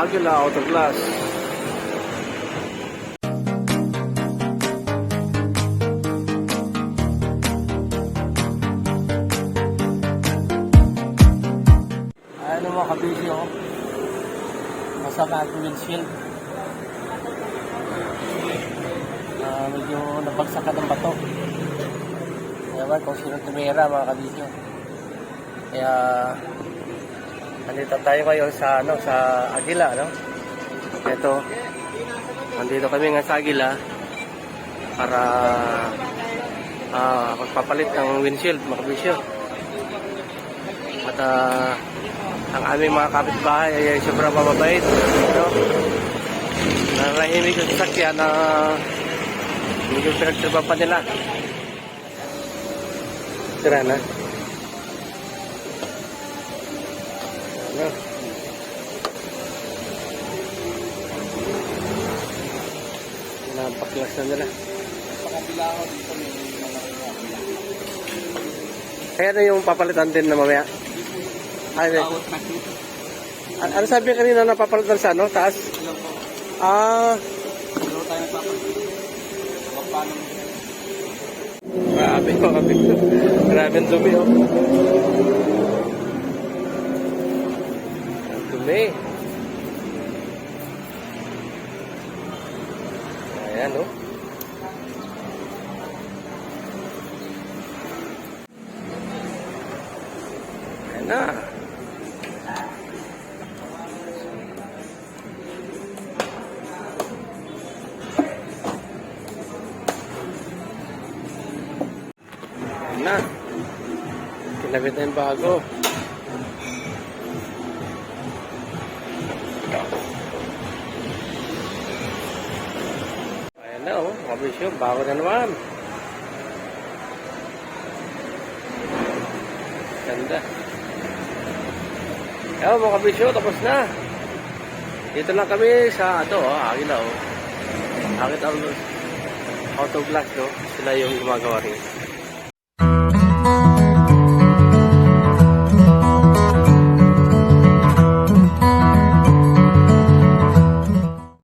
Aguila Auto Glass. Ano mga kabisyo? Masama ang windshield. Ah, medyo nabagsakan ng bato. Ewan kung sino tumira mga kabisyo. Kaya nandito tayo ngayon sa ano sa Agila, no? Ito. Nandito kami nga sa Agila para ah magpapalit ng windshield mga kabisyo. At ah, ang aming mga kapitbahay ay sobrang mababait. No? Narahimik yung sasakyan na medyo pinagtrabapan nila. Tira na. Ano? Napaklas na nila. Sa kabila ko dito may Kaya na yung papalitan din na mamaya. Ay, na An- ano sabi kanina na papalitan sa ano? Taas? Ilan po? Ah, Ano tayo nagpapalit? Huwag paano grabe kapito. Grabe ang dumi oh. Ang dumi. Ayan oh. Ayan na. Ayan na. Kinabit na yung bago. Kabisyo, bago na naman. Ganda. Ewan mga kabisyo, tapos na. Dito lang kami sa ato, oh, Agila oh. Agit ang auto glass, no? Sila yung gumagawa rin.